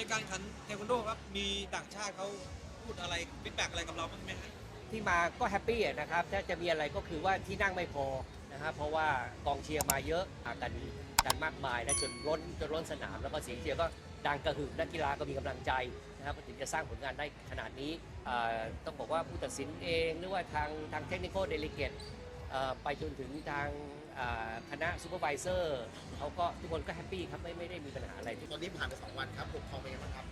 ในการขันเทควันโดครับ มีต่างชาติเขาพูดอะไรฟีดแบ็กอะไรกับเราบ้างไหมฮะที่มาก็แฮปปี้นะครับ ถ้าจะมีอะไรก็คือว่าที่นั่งไม่พอนะครับเพราะว่ากองเชียร์มาเยอะอากันกันมากมายนะจนล้นจนล้นสนามแล้วก็เสียงเชียร์ก็ดังกระหึ่มนักกีฬาก็มีกำลังใจนะครับถึงจะสร้างผลงานได้ขนาดนี้ต้องบอกว่าผู้ตัดสินเองหรือว่าทางทางเทคนิคอลเดลิเกต ไปจนถึงทางอ่าคณะซูเปอร์วิเซอร์เขาก็ทุกคนก็แฮปปี้ครับไม่ไม่ได้มีปัญหาอะไร ตอนนี้ผ่านไปสองวันครับปกครองเป็นยังไงบ้างครับ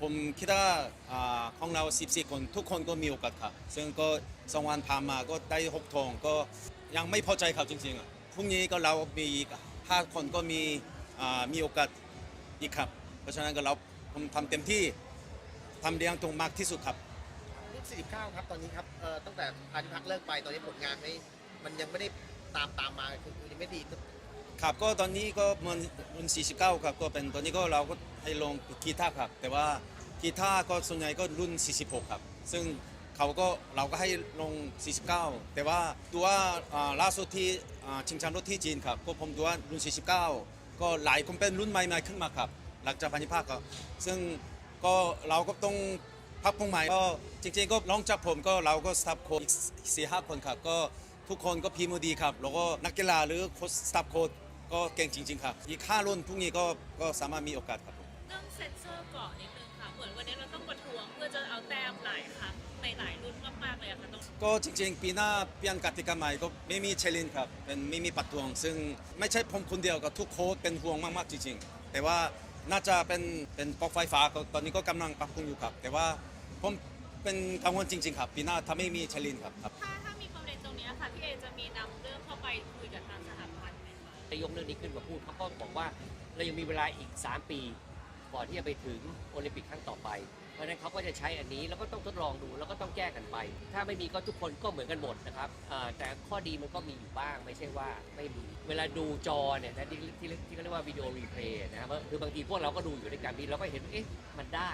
ผมคิดว่าอ่าของเรา 14 คนทุกคนก็มีโอกาสครับ ซึ่งก็สองวันผ่านมาก็ได้หกทองก็ยังไม่พอใจครับจริงๆอะพรุ่งนี้ก็เรามีอีกห้าคนก็มีอ่ามีโอกาสอีกครับ เพราะฉะนั้นก็เราผมทำเต็มที่ทำเลี้ยงตรงมากที่สุดครับรุ่น 49 ครับตอนนี้ครับเอ่อตั้งแต่พาธิพักเลิกไปตอนนี้ผลงานไม่มันยังไม่ได้ตามตามมาคือคือยังไม่ดีครับก็ตอนนี้ก็มันรุ่น49 ครับก็เป็นตอนนี้ก็เราก็ให้ลงกีตาร์ครับ แต่ว่ากีตาร์ก็ส่วนใหญ่ก็รุ่น 46 ครับ ซึ่งเขาก็เราก็ให้ลง 49 แต่ว่าดูว่าอ่าล่าสุดที่ชิงชมป์โลกที่จีนครับก็ผมดูว่ารุ่น 49 ก็หลายคนเป็นรุ่นใหม่ๆขึ้นมาครับ หลังจากพันธิภาคก็ซึ่งก็เราก็ต้อง พักพงใหม่ก็จริงๆก็ลองจากผมก็เราก็สตาฟโค้ชอีกสี่ห้าคนครับก็ทุกคนก็พีมือดีครับแล้วก็นักกีฬาหรือโค้ชสตาฟโค้ชก็เก่งจริง ๆ ครับ อีกห้ารุ่นพรุ่งนี้ก็ก็สามารถมีโอกาสครับผมเรื่องเซ็นเซอร์เกาะนิดนึงค่ะเหมือนวันนี้เราต้องประท้วงเพื่อจะเอาแต้มหลายครั้งในหลายรุ่นมากๆเลยอะค่ะต้องก็จริง ๆ ปีหน้าเปลี่ยนกติกาใหม่ก็ไม่มีเชลินครับเป็นไม่มีปัดทวง ซึ่งไม่ใช่ผมคนเดียวกับทุกโค้ชเป็นห่วงมากๆจริง ๆ แต่ว่า น่าจะเป็นเป็นปลั๊กไฟฟ้าก็ตอนนี้ก็กำลังปรับปรุงอยู่ครับ แต่ว่าผมเป็นกังวลจริง ๆ ครับปีหน้าถ้าไม่มีเชลินครับครับ ถ้าถ้ามีประเด็นตรงเนี้ยค่ะพี่เอจะมีนำเรื่องเข้าไปคุยกับทางสหพันธ์ไหมคะได้ยกเรื่องนี้ขึ้นมาพูดเขาก็บอกว่าเรายังมีเวลาอีก 3 ปี ก่อนที่จะไปถึงโอลิมปิกครั้งต่อไป เพราะฉะนั้นเขาก็จะใช้อันนี้แล้วก็ต้องทดลองดูแล้วก็ต้องแก้กันไป ถ้าไม่มีก็ทุกคนก็เหมือนกันหมดนะครับแต่ข้อดีมันก็มีอยู่บ้างไม่ใช่ว่าไม่มี เวลาดูจอเนี่ยนะที่ที่ที่เขาเรียกว่าวิดีโอรีเพย์นะครับคือบางทีพวกเราก็ดูอยู่ด้วยกันดีเราก็เห็นเอ๊ะมันได้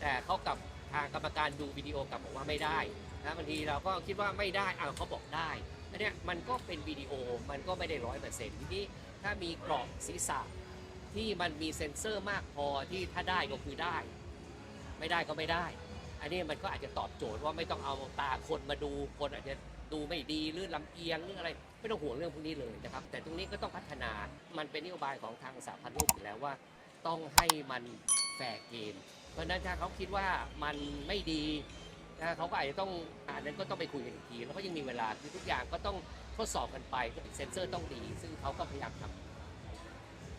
แต่เขากับทางกรรมการดูวิดีโอกลับบอกว่าไม่ได้นะบางทีเราก็คิดว่าไม่ได้อ้าวเขาบอกได้อันเนี้ยมันก็เป็นวิดีโอมันก็ไม่ได้ร้อยเปอร์เซ็นต์ทีนี้ถ้ามีกรอบศีรษะที่มันมีเซ็นเซอร์มากพอที่ถ้าได้ก็คือได้ ไม่ได้ก็ไม่ได้ อันนี้มันก็อาจจะตอบโจทย์ว่าไม่ต้องเอาตาคนมาดูคนอาจจะดูไม่ดีหรือลำเอียงหรืออะไรไม่ต้องห่วงเรื่องพวกนี้เลยนะครับ แต่ตรงนี้ก็ต้องพัฒนามันเป็นนโยบายของทางสหพันธ์โลกอยู่แล้วว่า ต้องให้มันแฟร์เกมเพราะฉะนั้นถ้าเขาคิดว่ามันไม่ดีนะเขาก็อาจจะต้องอันนั้นก็ต้องไปคุยกันอีกทีแล้วก็ยังมีเวลาคือทุกอย่างก็ต้องทดสอบกันไปเซ็นเซอร์ต้องดี ซึ่งเขาก็พยายามทำ